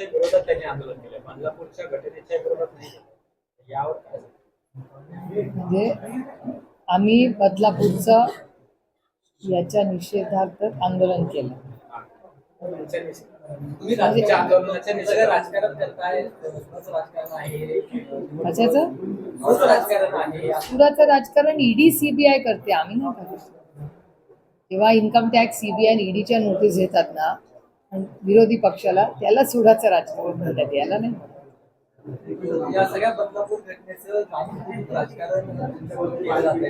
विरोधात त्यांनी आंदोलन केलं बदलापूरच्या घटनेच्या विरोधात नाही. यावर काय? म्हणजे आम्ही बदलापूरचं याच्या निषेधार्थ आंदोलन केलं. निषेधात राजकारण ईडी सीबीआय करते. आम्ही नाही करत. जेव्हा इन्कम टॅक्स सीबीआय ईडीच्या नोटीस येतात ना विरोधी पक्षाला त्याला सुडाचं राजकारण म्हणतात याला नाही. या सगळ्या बदलापूर घटनेचं राजकारण केलं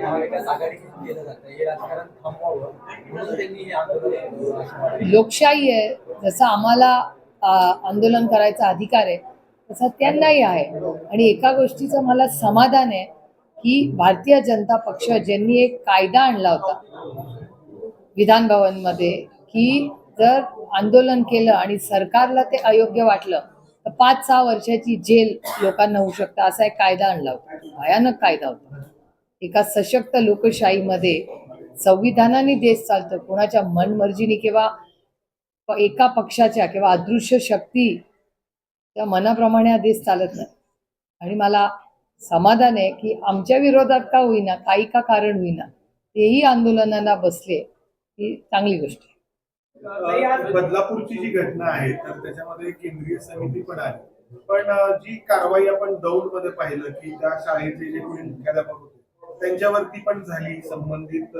केलं हे राजकारण थांबवावं म्हणून त्यांनी हे आंदोलन. लोकशाही आहे जसं आम्हाला आंदोलन करायचा अधिकार आहे तसा त्यांनाही आहे. आणि एका गोष्टीचं मला समाधान आहे की भारतीय जनता पक्ष ज्यांनी एक कायदा आणला होता विधान भवनमध्ये की जर आंदोलन केलं आणि सरकारला ते अयोग्य वाटलं तर पाच सहा वर्षाची जेल लोकांना होऊ शकतं असा एक कायदा आणला होता. भयानक कायदा होता. एका सशक्त लोकशाहीमध्ये संविधानाने देश चालतं कोणाच्या मनमर्जीने किंवा एका पक्षाच्या किंवा अदृश्य शक्ती त्या मनाप्रमाणे हा देश चालत नाही. आणि मला समाधान आहे की आमच्या विरोधात का होईना काही का कारण होईना तेही आंदोलनाला बसले ही चांगली गोष्ट आहे. बदलापूरची जी घटना आहे तर त्याच्यामध्ये केंद्रीय समिती पण आहे. पण जी कारवाई आपण दौंडमध्ये पाहिलं की त्या शाळेचे जे कोणी मुख्याध्यापक होते त्यांच्यावरती पण झाली संबंधित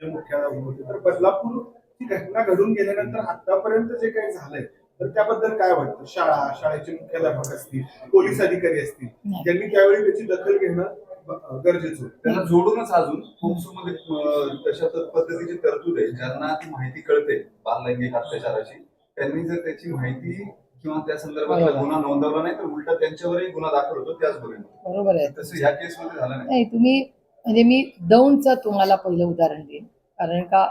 जे मुख्याध्यापक होते. तर बदलापूर ची घटना घडून गेल्यानंतर आतापर्यंत जे काही झालंय तर त्याबद्दल काय वाटतं? शाळा शाळेचे मुख्याध्यापक असतील पोलीस अधिकारी असतील. त्यांनी त्यावेळी त्याची दखल घेणं गरजेचं होतं. त्यांना जोडूनच अजून पोक्सोमध्ये तशा तर पद्धतीची तरतूद आहे ज्यांना ती माहिती कळते बाललैंगिक अत्याचाराची. त्यांनी जर त्याची माहिती किंवा त्या संदर्भात बरोबर. गुन्हा नोंदवला नाही तर उलट त्यांच्यावरही गुन्हा दाखल होतो त्याच गुन्ह्यात बरोबर आहे. तसं ह्या केसमध्ये झालं नाही. तुम्ही म्हणजे मी दौंडचं तुम्हाला पहिलं उदाहरण देईन. कारण का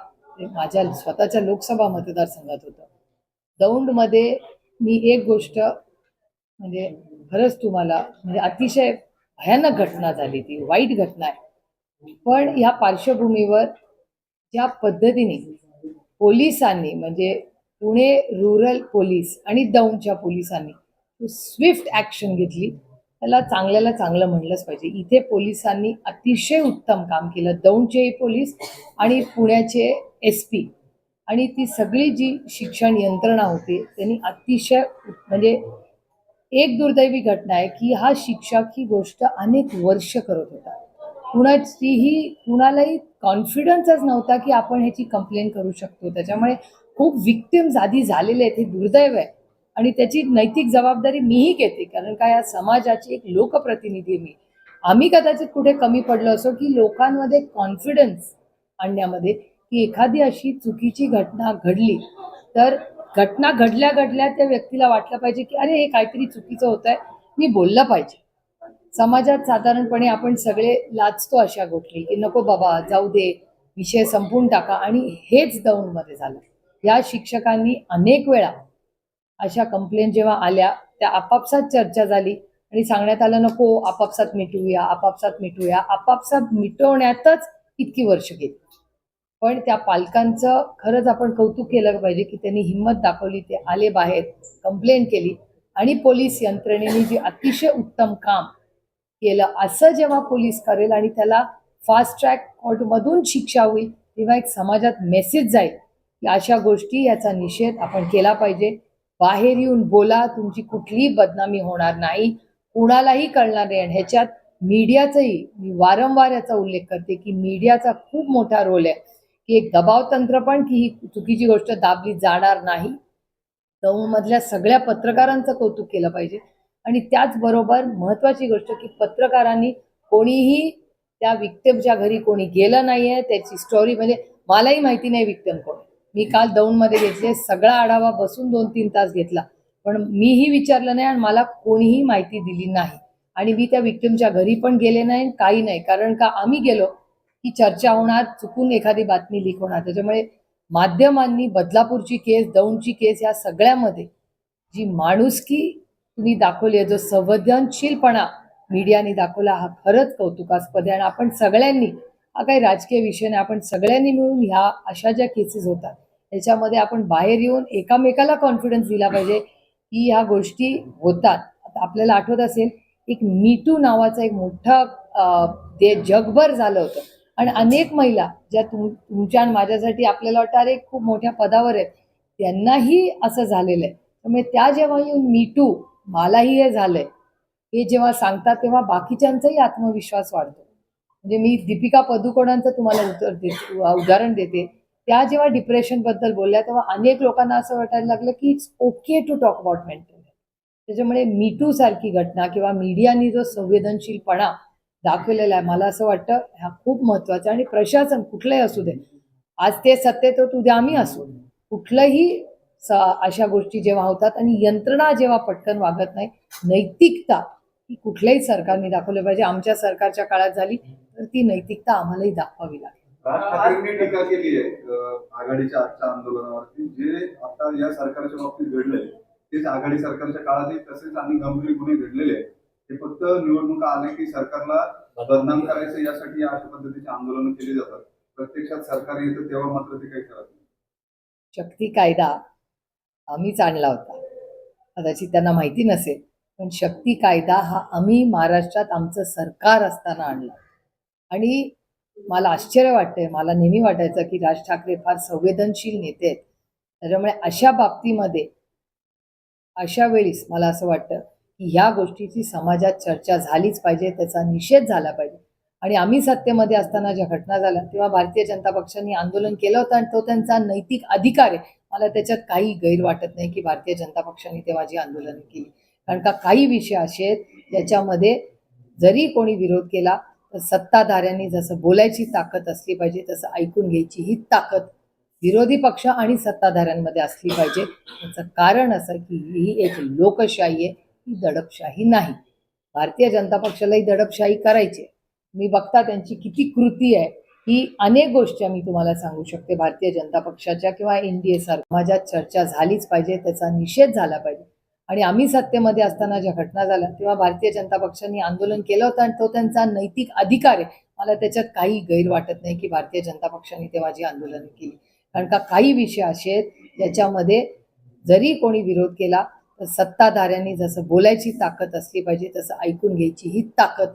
माझ्या स्वतःच्या लोकसभा मतदारसंघात होतं. दौंडमध्ये मी एक गोष्ट म्हणजे खरंच तुम्हाला म्हणजे अतिशय भयानक घटना झाली ती वाईट घटना आहे. पण ह्या पार्श्वभूमीवर ज्या पद्धतीने पोलिसांनी म्हणजे पुणे रुरल पोलीस आणि दौंडच्या पोलिसांनी स्विफ्ट ॲक्शन घेतली त्याला चांगल्याला चांगलं म्हणलंच पाहिजे. इथे पोलिसांनी अतिशय उत्तम काम केलं. दौंडचे पोलीस आणि पुण्याचे एस पी आणि ती सगळी जी शिक्षण यंत्रणा होती त्यांनी अतिशय म्हणजे एक दुर्दैवी घटना आहे की हा शिक्षक ही गोष्ट अनेक वर्ष करत होता. कुणाचीही कुणालाही कॉन्फिडन्सच नव्हता की आपण ह्याची कंप्लेंट करू शकतो. त्याच्यामुळे खूप विक्टिम्स आधी झालेले आहेत हे दुर्दैव आहे. आणि त्याची नैतिक जबाबदारी मीही घेते कारण का या समाजाची एक लोकप्रतिनिधी मी. आम्ही कदाचित कुठे कमी पडलो असो की लोकांमध्ये कॉन्फिडन्स आणण्यामध्ये की एखादी अशी चुकीची घटना घडली तर घटना घडल्या घडल्या त्या व्यक्तीला वाटलं पाहिजे की अरे हे काहीतरी चुकीचं होत आहे मी बोललं पाहिजे. समाजात साधारणपणे आपण सगळे लाचतो अशा गोष्टी की नको बाबा जाऊ दे विषय संपून टाका. आणि हेच दौंडमध्ये झालं. या शिक्षकांनी अनेक वेळा अशा कंप्लेंट जेव्हा आल्या त्या आपापसात चर्चा झाली आणि सांगण्यात आलं नको आपापसात मिटवूया आपापसात मिटवूया आपापसात मिटवण्यातच इतकी वर्ष गेली. पण त्या पालकांचं खरंच आपण कौतुक केलं पाहिजे की त्यांनी हिंमत दाखवली ते आले बाहेर कंप्लेंट केली. आणि पोलीस यंत्रणेने जे अतिशय उत्तम काम केलं असं जेव्हा पोलीस करेल आणि त्याला फास्ट ट्रॅक कोर्टमधून शिक्षा होईल तेव्हा एक समाजात मेसेज जाईल की अशा गोष्टी याचा निषेध आपण केला पाहिजे. बाहेर येऊन बोला तुमची कुठलीही बदनामी होणार नाही कुणालाही कळणार नाही. आणि ह्याच्यात मीडियाचाही मी वारंवार याचा उल्लेख करते की मीडियाचा खूप मोठा रोल आहे. की एक दबाव तंत्र पण की ही चुकीची गोष्ट दाबली जाणार नाही. मधल्या सगळ्या पत्रकारांचं कौतुक केलं पाहिजे. आणि त्याचबरोबर महत्त्वाची गोष्ट की पत्रकारांनी कोणीही त्या विक्टिमच्या घरी कोणी गेलं नाहीये त्याची स्टोरी म्हणजे मलाही माहिती नाही विक्टिम कोण. मी काल दौंडमध्ये घेतले सगळा आढावा बसून दोन तीन तास घेतला. पण मीही विचारलं नाही आणि मला कोणीही माहिती दिली नाही. आणि मी त्या विक्टिमच्या घरी पण गेले नाही काही नाही. कारण का आम्ही गेलो की चर्चा होणार चुकून एखादी बातमी लीक होणार. त्याच्यामुळे माध्यमांनी बदलापूरची केस दौंडची केस या सगळ्यामध्ये जी माणुसकी तुम्ही दाखवली आहे जो संवेदनशीलपणा मीडियाने दाखवला हा खरंच कौतुकास्पद आहे. आणि आपण सगळ्यांनी हा काही राजकीय विषय नाही आपण सगळ्यांनी मिळून ह्या अशा ज्या केसेस होतात त्याच्यामध्ये आपण बाहेर येऊन एकामेकाला कॉन्फिडन्स दिला पाहिजे की ह्या गोष्टी होतात. आता आपल्याला आठवत असेल एक मीटू नावाचा एक मोठं ते जगभर झालं होतं आणि अनेक महिला ज्या तुम तुमच्या आणि माझ्यासाठी आपल्याला वाटतं अरे खूप मोठ्या पदावर आहेत. त्यांनाही असं झालेलं आहे त्यामुळे त्या जेव्हा येऊन मीटू मलाही हे झालंय. हे जेव्हा सांगतात तेव्हा बाकीच्यांचाही आत्मविश्वास वाढतो. म्हणजे मी दीपिका पदुकोणांचं तुम्हाला उत्तर देते उदाहरण देते. त्या जेव्हा डिप्रेशनबद्दल बोलल्या तेव्हा अनेक लोकांना असं वाटायला लागलं की it's okay to talk about mental त्याच्यामुळे मीटू सारखी घटना किंवा मीडियानी जो संवेदनशीलपणा दाखवलेला आहे. मला असं वाटतं हा खूप महत्त्वाचा आणि प्रशासन कुठलंही असू दे. आज ते सत्तेत होत उद्या आम्ही असू कुठलंही स अशा गोष्टी जेव्हा होतात आणि यंत्रणा जेव्हा पटकन वागत नाही नैतिकता ही कुठल्याही सरकारने दाखवली पाहिजे. आमच्या सरकारच्या काळात झाली तर ती नैतिकता आम्हालाही दाखवावी लागेल. टीका केली आहे आघाडीच्या आजच्या आंदोलनावरती. जे आता या सरकारच्या बाबतीत घडलंय तेच आघाडी सरकारच्या काळातही तसेच आणि गंभीर गुन्हे घडलेले आहेत. हे फक्त निवडणुका आले की सरकारला बदनाम करायचं यासाठी अशा पद्धतीचे आंदोलन केली जातात. प्रत्यक्षात सरकार येतं तेव्हा मात्र ते काही करत नाही. शक्ती कायदा आम्हीच आणला होता. कदाचित त्यांना माहिती नसेल पण शक्ती कायदा हा आम्ही महाराष्ट्रात आमचं सरकार असताना आणला. आणि मला आश्चर्य वाटतंय मला नेहमी वाटायचं की राज ठाकरे फार संवेदनशील नेते आहेत. त्याच्यामुळे अशा बाबतीमध्ये अशा वेळीस मला असं वाटतं की ह्या गोष्टीची समाजात चर्चा झालीच पाहिजे त्याचा निषेध झाला पाहिजे. आणि आम्ही सत्तेमध्ये असताना ज्या घटना झाल्या तेव्हा भारतीय जनता पक्षाने आंदोलन केलं होतं आणि तो त्यांचा नैतिक अधिकार आहे. मला त्याच्यात काही गैर वाटत नाही की भारतीय जनता पक्षाने तेव्हा जी आंदोलनं केली. कारण का काही विषय असे आहेत ज्याच्यामध्ये जरी कोणी विरोध केला तर सत्ताधाऱ्यांनी जसं बोलायची ताकद असली पाहिजे तसं ऐकून घ्यायची ही ताकद विरोधी पक्ष आणि सत्ताधाऱ्यांमध्ये असली पाहिजे. त्याचं कारण असं की ही एक लोकशाही आहे. ही दडपशाही नाही. भारतीय जनता पक्षालाही दडपशाही करायची आहे. मी बघता त्यांची किती कृती आहे ही अनेक गोष्टी मी तुम्हाला सांगू शकते. भारतीय जनता पक्षाच्या किंवा एन डी ए समाजात चर्चा झालीच पाहिजे त्याचा निषेध झाला पाहिजे. आणि आम्ही सत्तेमध्ये असताना ज्या घटना झाल्या तेव्हा भारतीय जनता पक्षाने आंदोलन केलं होतं आणि तो त्यांचा नैतिक अधिकार आहे. मला त्याच्यात काही गैर वाटत नाही की भारतीय जनता पक्षाने तेव्हा जी आंदोलनं केली. कारण का काही विषय असे आहेत त्याच्यामध्ये जरी कोणी विरोध केला सत्ताधाऱ्यांनी जसं बोलायची ताकद असली पाहिजे तसं ऐकून घ्यायची ही ताकद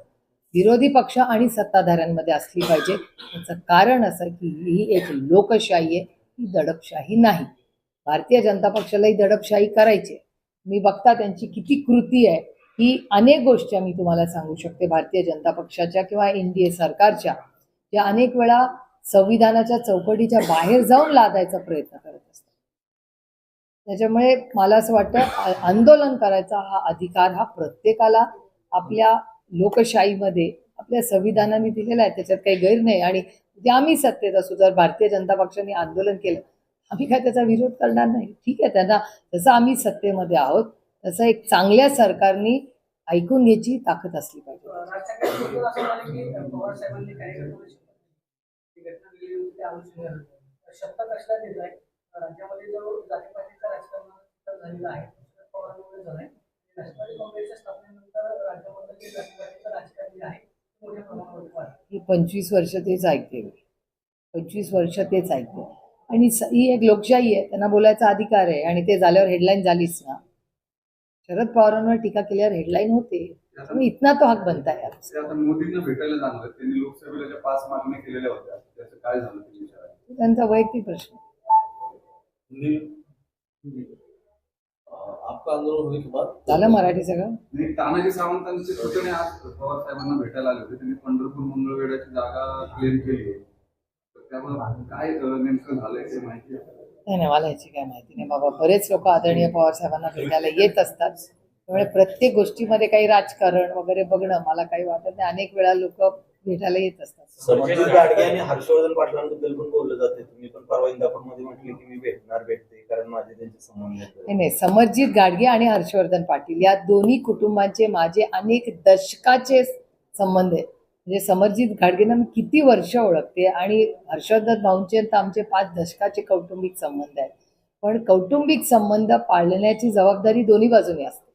विरोधी पक्ष आणि सत्ताधाऱ्यांमध्ये असली पाहिजे. त्याचं कारण असं की ही एक लोकशाही आहे ही दडपशाही नाही. भारतीय जनता पक्षालाही दडपशाही करायची मी बघता त्यांची किती कृती आहे ही अनेक गोष्टी मी तुम्हाला सांगू शकते. भारतीय जनता पक्षाच्या किंवा एन डी ए सरकारच्या ज्या अनेक वेळा संविधानाच्या चौकटीच्या बाहेर जाऊन लादायचा प्रयत्न करत असतात. त्याच्यामुळे मला असं वाटतं आंदोलन करायचा हा अधिकार हा प्रत्येकाला आपल्या लोकशाहीमध्ये आपल्या संविधानाने दिलेला आहे. त्याच्यात काही गैर नाही. आणि जे आम्ही सत्तेत असू जर भारतीय जनता पक्षाने आंदोलन केलं आम्ही काय त्याचा विरोध करणार नाही. ठीक आहे त्यांना जसं आम्ही सत्तेमध्ये आहोत तसं एक चांगल्या सरकारनी ऐकून घ्यायची ताकद असली पाहिजे. ही राज्यामध्ये जो जातीपातीचा राजकारण झालेला आहे शरद पवारांमुळे झालाय. राष्ट्रवादी काँग्रेसच्या स्थापनेनंतर राज्यामध्ये जे जातीपातीचं राजकारण जे आहे ते मोठ्या प्रमाणावर वाढलं. ही पंचवीस वर्ष तेच ऐकते मी. पंचवीस वर्ष तेच ऐकते. आणि ही एक लोकशाही आहे त्यांना बोलायचा अधिकार आहे आणि ते झाल्यावर हेडलाईन झालीच ना. शरद पवारांवर टीका केल्यावर हेडलाईन होते. इथना तो हक बनताय यार. ते आता मोदींना भेटायला जाणार आहेत. त्यांनी लोकसभेला ज्या पाच मागण्या केलेल्या होत्या त्याचं काय झालं ते विचारा तो त्यांचा वैयक्तिक प्रश्न. आपका आंदोलन होने के बाद झालं मराठी सगळं? नाही तानाजी सावंतांचे पुतणे आज पवार साहेबांना भेटायला आले होते. त्यांनी पंढरपूर मंगळवेढ्याची जागा क्लेम केली आहे तर त्यामुळे काय अं, नेमकं झालंय ते माहिती आहे? नाही नाही मला याची काय माहिती नाही. बाबा बरेच लोक आदरणीय पवार साहेबांना भेटायला येत असतात. त्यामुळे प्रत्येक गोष्टीमध्ये काही राजकारण वगैरे बघणं मला काही वाटत नाही. अनेक वेळा लोक भेटायला येत असतात. संजय गाडगे आणि हर्षवर्धन पाटलांबद्दल पण बोललं जाते तुम्ही पण परवा इंदापूरमध्ये म्हटले की मी भेटणार भेटते कारण माझे त्यांचे संबंध आहेत. नाही नाही समरजित गाडगे आणि हर्षवर्धन पाटील या दोन्ही कुटुंबांचे माझे अनेक दशकाचे संबंध आहेत. म्हणजे समरजित गाडगेंना मी किती वर्ष ओळखते आणि हर्षवर्धन भाऊंचे तर आमचे पाच दशकाचे कौटुंबिक संबंध आहेत. पण कौटुंबिक संबंध पाळण्याची जबाबदारी दोन्ही बाजूने असते.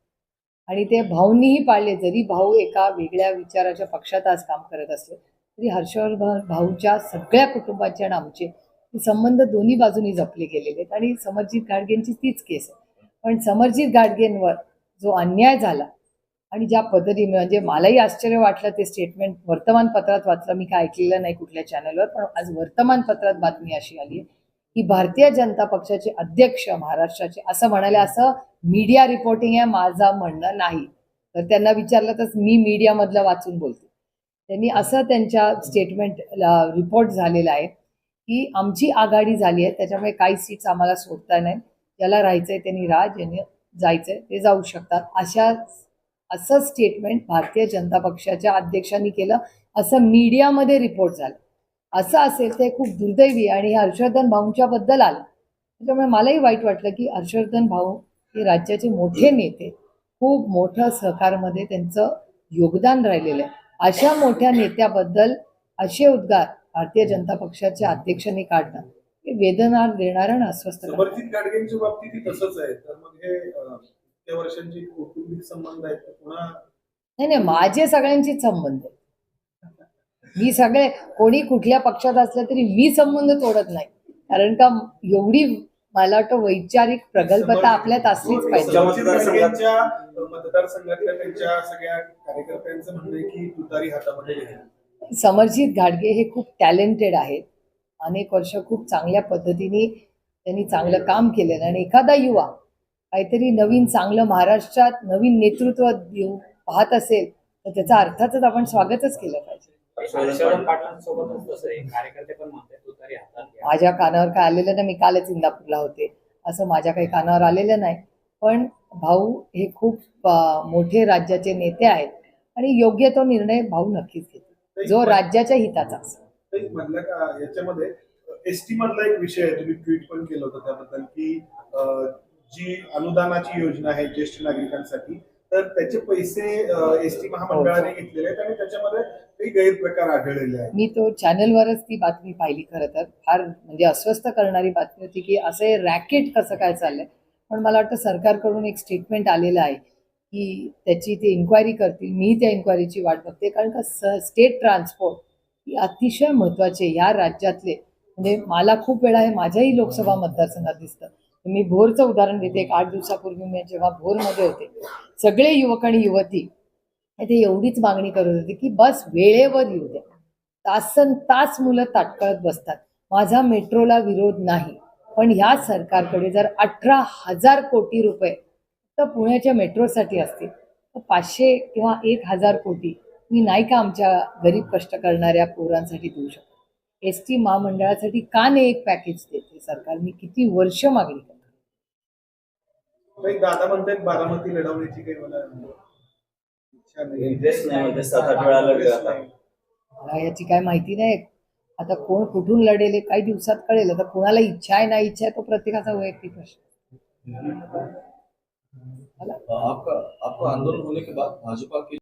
आणि ते भाऊंनीही पाळले. जरी भाऊ एका वेगळ्या विचाराच्या पक्षात आज काम करत असले तरी हर्षवर्धन भाऊच्या सगळ्या कुटुंबाचे आणि आमचे संबंध दोन्ही बाजूनी जपले गेलेले आहेत. आणि समरजित गाडगेंची तीच केस आहे. पण समरजित गाडगेंवर जो अन्याय झाला आणि ज्या पद्धतीने म्हणजे मलाही आश्चर्य वाटलं ते स्टेटमेंट वर्तमानपत्रात वाचलं. मी काय ऐकलेलं नाही कुठल्या चॅनलवर पण आज वर्तमानपत्रात बातमी अशी आली आहे. की भारतीय जनता पक्षाचे अध्यक्ष महाराष्ट्राचे असं म्हणाले असं मीडिया रिपोर्टिंग आहे माझं म्हणणं नाही. तर त्यांना विचारलं तर मी मीडियामधलं वाचून बोलते. त्यांनी असं त्यांच्या स्टेटमेंट रिपोर्ट झालेला आहे की आमची आघाडी झाली आहे त्याच्यामुळे काही सीट्स आम्हाला सोडता नाही. ज्याला राहायचंय त्यांनी राह ज्यांनी जायचंय ते जाऊ शकतात. अशा असं स्टेटमेंट भारतीय जनता पक्षाच्या अध्यक्षांनी केलं. असं मीडियामध्ये रिपोर्ट झालं. असं असेल ते खूप दुर्दैवी आणि हे हर्षवर्धन भाऊंच्या बद्दल आलं. त्याच्यामुळे मलाही वाईट वाटलं की हर्षवर्धन भाऊ हे राज्याचे मोठे नेते खूप मोठं सहकारमध्ये त्यांचं योगदान राहिलेलं आहे. अशा मोठ्या नेत्याबद्दल असे उद्गार भारतीय जनता पक्षाच्या अध्यक्षांनी काढणं हे वेदना देणारं आणि अस्वस्थ गाडगेंच्या बाबतीत तसंच आहे. तर मग हे वर्षांचे कौटुंबिक संबंध आहेत पुन्हा नाही नाही माझे सगळ्यांचेच संबंध आहेत. मी सगळे कोणी कुठल्या पक्षात असलं तरी मी संबंध तोडत नाही कारण का एवढी मला वाटतं वैचारिक प्रगल्भता आपल्यात असलीच पाहिजे समर्जित मतदारसंघातल्या त्यांच्या सगळ्या कार्यकर्त्यांचं म्हणणं आहे की तुतारी हातामध्ये आहे. समरजित घाडगे हे खूप टॅलेंटेड आहेत अनेक वर्ष खूप चांगल्या पद्धतीने त्यांनी चांगलं काम केलेलं. आणि एखादा युवा काहीतरी नवीन चांगलं महाराष्ट्रात नवीन नेतृत्व देऊ पाहत असेल तर त्याचं अर्थातच आपण स्वागतच केलं पाहिजे माझ्या कानावर काय आलेलं नाही? मी कालच इंदापूरला होते. असं माझ्या काही कानावर आलेलं नाही. पण भाऊ हे खूप मोठे राज्याचे नेते आहेत आणि योग्य तो निर्णय भाऊ नक्कीच घेतील. जो राज्याच्या हिताचा याच्यामध्ये एस टी मधला एक विषय आहे तुम्ही ट्विट पण केलं होतं त्याबद्दल की जी अनुदानाची योजना आहे ज्येष्ठ नागरिकांसाठी तर त्याचे पैसे एस टी महामंडळाने घेतलेले आहेत आणि त्याच्यामध्ये काही गैरप्रकार आढळलेले आहेत. मी तो चॅनलवरच ती बातमी पाहिली खरं तर. फार म्हणजे अस्वस्थ करणारी बातमी होती की असं हे रॅकेट कसं काय चाललंय. पण मला वाटतं सरकारकडून एक स्टेटमेंट आलेलं आहे की त्याची ते इन्क्वायरी करतील. मी त्या इन्क्वायरीची वाट बघते. कारण का स स्टेट ट्रान्सपोर्ट ही अतिशय महत्त्वाची आहे. ह्या राज्यातले म्हणजे मला खूप वेळा हे माझ्याही लोकसभा मतदारसंघात दिसतं. मी भोरचं उदाहरण देते. एक आठ दिवसापूर्वी मी जेव्हा भोरमध्ये होते सगळे युवक आणि युवती ते एवढीच मागणी करत होते की बस वेळेवर येऊ द्या. तासन तास मुलं ताटकळत बसतात. माझा मेट्रोला विरोध नाही. पण ह्या सरकारकडे जर अठरा हजार कोटी रुपये तर पुण्याच्या मेट्रोसाठी असतील तर पाचशे किंवा एक हजार कोटी मी नाही का आमच्या गरीब कष्ट करणाऱ्या पोरांसाठी देऊ शकतो? एस टी महामंडळासाठी का नाही एक पॅकेज देते सरकार? मी किती वर्ष मागणी करते. काही दादा म्हणतात बारामती लढवण्याची काही मला इच्छा नाही इंटरेस्ट नाही म्हणजे सात आठ वेळा लढले Interest आता नाही. मला याची काय माहिती नाही आता कोण कुठून लढेल हे काही दिवसात कळेल आता कोणाला इच्छा आहे नाही इच्छा आहे तो प्रत्येकाचा वैयक्तिक प्रश्न आपका आपका आंदोलन होने के बाद भाजपा के